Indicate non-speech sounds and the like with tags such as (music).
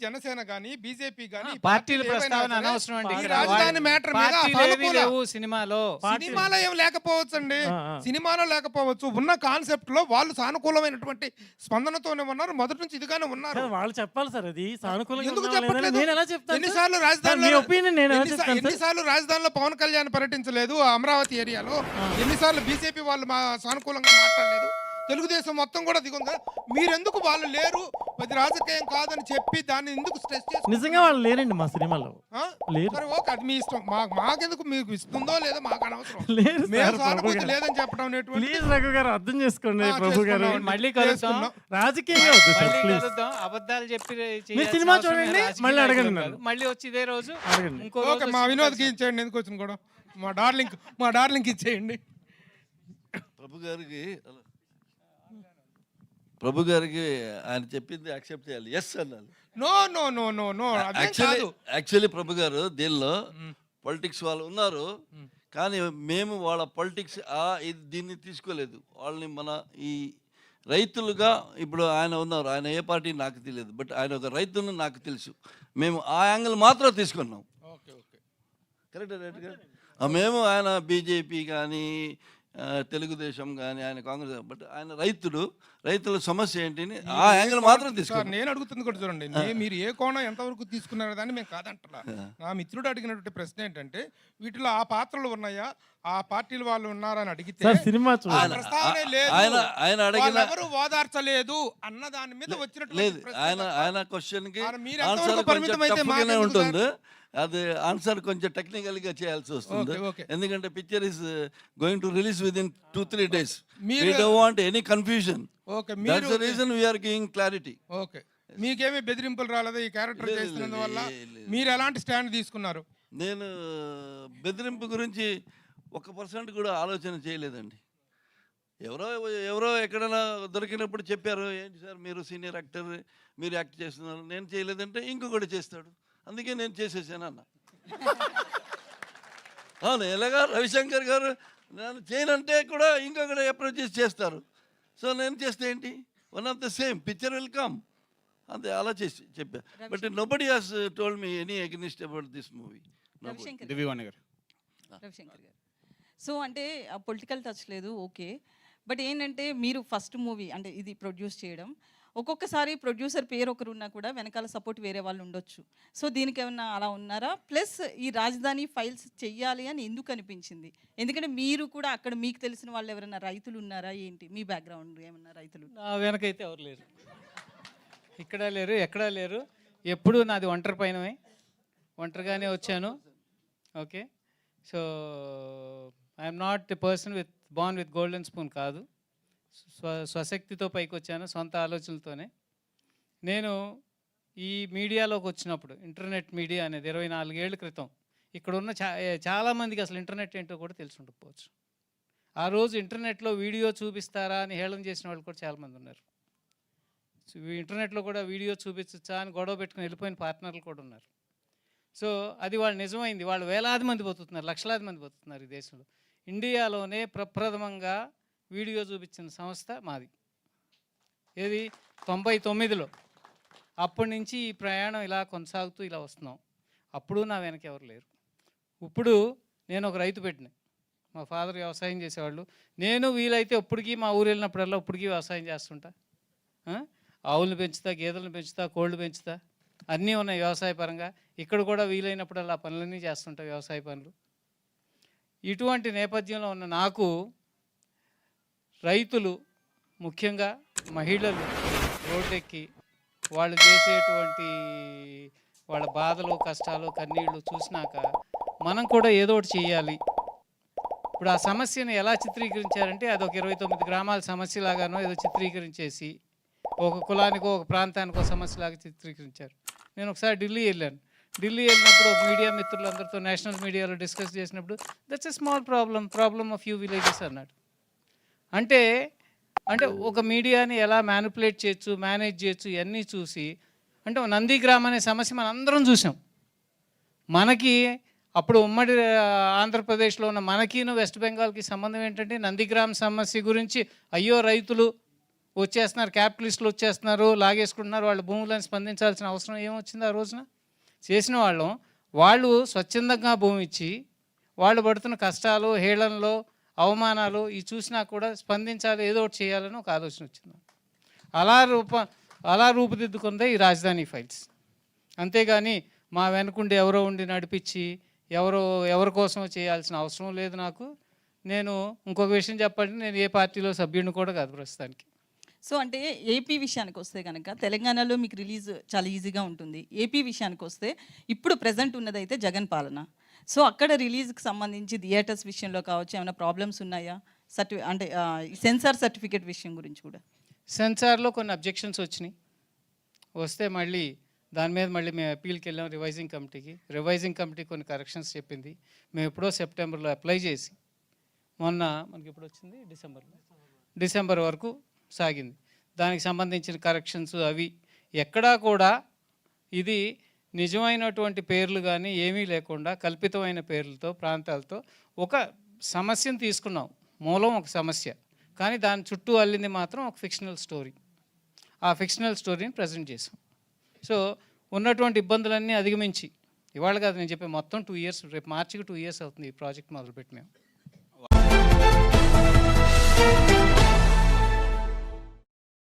జనసేన గాని బీజేపీ ఈ పార్టీల ప్రస్తావన సరే, అనవసరం అండి ఈ. రాజధాని మ్యాటర్ మీద పార్టీలు లేవు సినిమాలో సినిమాలో ఏం లేకపోవచ్చు అండి. సినిమాలో లేకపోవచ్చు ఉన్న కాన్సెప్ట్లో వాళ్ళు సానుకూలమైనటువంటి స్పందనతోనే ఉన్నారు మొదటి నుంచి ఇదిగానే ఉన్నారు (laughs) వాళ్ళు చెప్పాలి సార్ అది సానుకూలంగా ఎందుకు చెప్పట్లేదు? నేను ఎలా చెప్తాను సార్? ఎన్నిసార్లు రాజధానిలో ఒపీనియన్ నేను ఎలా చెప్తాను? ఎన్నిసార్లు రాజధానిలో పవన్ కళ్యాణ్ పర్యటించలేదు అమరావతి ఏరియాలో ఎన్నిసార్లు బీజేపీ వాళ్ళు మా సానుకూలంగా మాట్లాడలేదు తెలుగుదేశం మొత్తం కూడా దిగుంది? మీరెందుకు వాళ్ళు లేరు? అది రాజకీయం కాదని చెప్పి దాన్ని ఎందుకు స్ట్రెస్ చేసి నిజంగా వాళ్ళు లేరండి మా సినిమాలో. లేరు. సరే ఓకే అది మీ ఇష్టం. మా మాకెందుకు మీకు ఇస్తుందో లేదో మాకు అనవసరం. లేరు మేము సార్, ప్రభు సానుభూతి గారు. లేదని చెప్పడం అనేటువంటి ప్లీజ్ రఘు గారు అర్థం చేసుకోండి ఆ, ప్రభు గారు. చేసుకున్నాం. మళ్ళీ కలుద్దాం. చేసుకున్నాం. రాజకీయంగా వద్దు సార్ మళ్ళీ ప్లీజ్. కలుద్దాం. అబద్ధాలు చెప్పి చేయాల్సిన సినిమా అవసరం చూడండి, లేదు. రాజకీయ మళ్ళీ నాయకులు అడగండి కాదు. మళ్ళీ వచ్చి ఇదే రోజు అడగండి. ఇంకో ఓకే మా వచ్చి వినోద్కి ఇచ్చేయండి ఎందుకు వచ్చింది కూడా? మా డార్లింగ్ మా డార్లింగ్ ఇచ్చేయండి. ప్రభు గారికి ప్రభు గారికి ఆయన చెప్పింది యాక్సెప్ట్ చేయాలి. ఎస్ అన్నాను. No no no no no actually actually Prabhu గారు దీనిలో పొలిటిక్స్ వాళ్ళు ఉన్నారు. కానీ మేము వాళ్ళ పొలిటిక్స్ ఆ ఇది దీన్ని తీసుకోలేదు. వాళ్ళని మన ఈ రైతులుగా ఇప్పుడు ఆయన ఉన్నారు. ఆయన ఏ పార్టీ నాకు తెలియదు. బట్ ఆయన ఒక రైతును నాకు తెలుసు. మేము ఆ యాంగిల్ మాత్రం తీసుకున్నాం. కరెక్ట్ రైట్గా మేము ఆయన బీజేపీ కానీ తెలుగుదేశం కానీ ఆయన కాంగ్రెస్ బట్ ఆయన రైతుడు రైతుల సమస్య ఏంటిని ఆ యాంగిల్ మాత్రం సార్ తీసుకున్నాం నేను అడుగుతుంది కూడా చూడండి. మీరు ఏ కోణం ఎంతవరకు తీసుకున్నారో దాన్ని మేము కాదంటలా నా మిత్రుడు అడిగినటువంటి ప్రశ్న ఏంటంటే వీటిలో ఆ పాత్రలు ఉన్నాయా? ఆ పార్టీల వాళ్ళు ఉన్నారని అడిగితే సార్ సినిమా ఆయన ఆయన అడిగిన ఎవరు ఓదార్చలేదు అన్న దాని మీద వచ్చినటువంటి లేదు ఆయన. ఆయన క్వశ్చన్కి మీరు ఆన్సర్ కొంచెం ఉంటుంది. అది ఆన్సర్ కొంచెం టెక్నికల్గా చేయాల్సి వస్తుంది. ఎందుకంటే picture is going to release with in two three days. మీరు- we don't want any confusion okay that's the మీరు reason we are giving clarity okay. మీకేమీ బెదిరింపులు రాలేదు ఈ క్యారెక్టర్ లేదు. మీరు ఎలాంటి స్టాండ్ తీసుకున్నారు? నేను బెదిరింపు గురించి ఒక పర్సెంట్ కూడా ఆలోచన చేయలేదండి. ఎవరో ఎవరో ఎక్కడైనా దొరికినప్పుడు చెప్పారు ఏంటి సార్ మీరు సీనియర్ యాక్టర్ మీరు యాక్ట్ చేస్తున్నారు నేను చేయలేదంటే ఇంకొకటి చేస్తాడు అందుకే నేను చేసేసాను అన్న. (laughs) అవును ఎలాగా రవిశంకర్ గారు నేను చేయనంటే కూడా ఇంకొకటి అప్రోచ్ చేసి చేస్తారు. సో నేను చేస్తే ఏంటి? One of the same picture will come అంతే అలా చేసి చెప్పా. But nobody has told me any against about this movie Ravishankar. Divyavani garu. Ravishankar garu. So అంటే పొలిటికల్ టచ్ లేదు ఓకే. బట్ ఏంటంటే మీరు ఫస్ట్ మూవీ అంటే ఇది ప్రొడ్యూస్ చేయడం ఒక్కొక్కసారి ప్రొడ్యూసర్ పేరు ఒకరు ఉన్నా కూడా వెనకాల సపోర్ట్ వేరే వాళ్ళు ఉండొచ్చు. సో దీనికి ఏమన్నా అలా ఉన్నారా? ప్లస్ ఈ రాజధాని ఫైల్స్ చెయ్యాలి అని ఎందుకు అనిపించింది? ఎందుకంటే మీరు కూడా అక్కడ మీకు తెలిసిన వాళ్ళు ఎవరైనా రైతులు ఉన్నారా? ఏంటి? మీ బ్యాక్గ్రౌండ్ ఏమన్నా రైతులు? నా వెనకైతే ఎవరు లేరు. ఇక్కడ లేరు ఎక్కడా లేరు. ఎప్పుడు నాది ఒంటరి పైనమే. ఒంటరిగానే వచ్చాను. Okay. So I'm not a person with born with golden spoon కాదు. స్వ స్వశక్తితో పైకి వచ్చాను సొంత ఆలోచనలతోనే. నేను ఈ మీడియాలోకి వచ్చినప్పుడు ఇంటర్నెట్ మీడియా అనేది ఇరవై నాలుగేళ్ళ క్రితం ఇక్కడ ఉన్న చా చాలామందికి అసలు ఇంటర్నెట్ ఏంటో కూడా తెలిసి ఉండకపోవచ్చు. ఆ రోజు ఇంటర్నెట్లో వీడియో చూపిస్తారా అని హేళన చేసిన వాళ్ళు కూడా చాలామంది ఉన్నారు. ఇంటర్నెట్లో కూడా వీడియో చూపించచ్చా అని గొడవ పెట్టుకుని వెళ్ళిపోయిన పార్ట్నర్లు కూడా ఉన్నారు. సో అది వాళ్ళు నిజమైంది. వాళ్ళు వేలాది మంది బతుకుతున్నారు లక్షలాది మంది బతుకుతున్నారు ఈ దేశంలో. ఇండియాలోనే ప్రప్రథమంగా వీడియో చూపించిన సంస్థ మాది. ఏది? తొంభై తొమ్మిదిలో. అప్పటి నుంచి ఈ ప్రయాణం ఇలా కొనసాగుతూ ఇలా వస్తున్నాం. అప్పుడు నా వెనక ఎవరు లేరు. ఇప్పుడు నేను ఒక రైతు పెట్టిన. మా ఫాదర్ వ్యవసాయం చేసేవాళ్ళు. నేను వీలైతే ఇప్పటికీ మా ఊరు వెళ్ళినప్పుడల్లా ఇప్పటికీ వ్యవసాయం చేస్తుంటా. ఆవులను పెంచుతా గేదెలను పెంచుతా కోళ్ళు పెంచుతా. అన్నీ ఉన్నాయి వ్యవసాయ పరంగా. ఇక్కడ కూడా వీలైనప్పుడల్లా పనులన్నీ చేస్తుంటా వ్యవసాయ పనులు. ఇటువంటి నేపథ్యంలో ఉన్న నాకు రైతులు ముఖ్యంగా మహిళలు రోడ్డెక్కి వాళ్ళు చేసేటువంటి వాళ్ళ బాధలు కష్టాలు కన్నీళ్ళు చూసినాక మనం కూడా ఏదో ఒకటి చేయాలి ఇప్పుడు ఆ సమస్యను ఎలా చిత్రీకరించారంటే అది ఒక ఇరవై తొమ్మిది గ్రామాల సమస్యలాగానో ఏదో చిత్రీకరించేసి ఒక కులానికో ఒక ప్రాంతానికో సమస్యలాగా చిత్రీకరించారు. నేను ఒకసారి ఢిల్లీ వెళ్ళాను. ఢిల్లీ వెళ్ళినప్పుడు మీడియా మిత్రులందరితో నేషనల్ మీడియాలో డిస్కస్ చేసినప్పుడు that's a small problem problem of you villages అన్నాడు. అంటే అంటే ఒక మీడియాని ఎలా మ్యానిపులేట్ చేయొచ్చు మేనేజ్ చేయొచ్చు ఇవన్నీ చూసి అంటే నందిగ్రామ్ అనే సమస్య మనం అందరం చూసాం. మనకి అప్పుడు ఉమ్మడి ఆంధ్రప్రదేశ్లో ఉన్న మనకిను వెస్ట్ బెంగాల్కి సంబంధం ఏంటంటే నందిగ్రామ్ సమస్య గురించి అయ్యో రైతులు వచ్చేస్తున్నారు క్యాపిటలిస్టులు వచ్చేస్తున్నారు లాగేసుకుంటున్నారు వాళ్ళ భూములను స్పందించాల్సిన అవసరం ఏమొచ్చింది ఆ రోజున? చేసిన వాళ్ళం. వాళ్ళు స్వచ్ఛందంగా భూమి ఇచ్చి వాళ్ళు పడుతున్న కష్టాలు హేళనలు అవమానాలు ఇవి చూసినా కూడా స్పందించాలి ఏదో ఒకటి చేయాలని ఒక ఆలోచన వచ్చింది. అలా రూప అలా రూపుదిద్దుకుందే ఈ రాజధాని ఫైల్స్. అంతేగాని మా వెనకుండి ఎవరో ఉండి నడిపించి ఎవరో ఎవరి కోసమో చేయాల్సిన అవసరం లేదు నాకు. నేను ఇంకొక విషయం చెప్పాలంటే నేను ఏ పార్టీలో సభ్యుడిని కూడా కాదు ప్రస్తుతానికి. సో అంటే ఏపీ విషయానికి వస్తే కనుక తెలంగాణలో మీకు రిలీజ్ చాలా ఈజీగా ఉంటుంది. ఏపీ విషయానికి వస్తే ఇప్పుడు ప్రజెంట్ ఉన్నదైతే జగన్ పాలన. సో అక్కడ రిలీజ్కి సంబంధించి థియేటర్స్ విషయంలో కావచ్చు ఏమైనా ప్రాబ్లమ్స్ ఉన్నాయా? సర్టి అంటే సెన్సార్ సర్టిఫికేట్ విషయం గురించి కూడా. సెన్సార్లో కొన్ని అబ్జెక్షన్స్ వచ్చినాయి. వస్తే మళ్ళీ దాని మీద మళ్ళీ మేము అప్పీల్కి వెళ్ళాం రివైజింగ్ కమిటీకి. రివైజింగ్ కమిటీ కొన్ని కరెక్షన్స్ చెప్పింది. మేము ఎప్పుడో సెప్టెంబర్లో అప్లై చేసి మొన్న మనకి ఎప్పుడు వచ్చింది? డిసెంబర్లో. డిసెంబర్ వరకు సాగింది. దానికి సంబంధించిన కరెక్షన్స్ అవి ఎక్కడా కూడా ఇది నిజమైనటువంటి పేర్లు కానీ ఏమీ లేకుండా కల్పితమైన పేర్లతో ప్రాంతాలతో ఒక సమస్యను తీసుకున్నాం. మూలం ఒక సమస్య. కానీ దాని చుట్టూ అల్లింది మాత్రం ఒక ఫిక్షనల్ స్టోరీ ఆ ఫిక్షనల్ స్టోరీని ప్రజెంట్ చేసాం. సో ఉన్నటువంటి ఇబ్బందులన్నీ అధిగమించి ఇవాళ కాదు నేను చెప్పే మొత్తం టూ ఇయర్స్ రేపు మార్చికి టూ ఇయర్స్ అవుతుంది ఈ ప్రాజెక్ట్ మొదలుపెట్టి మేము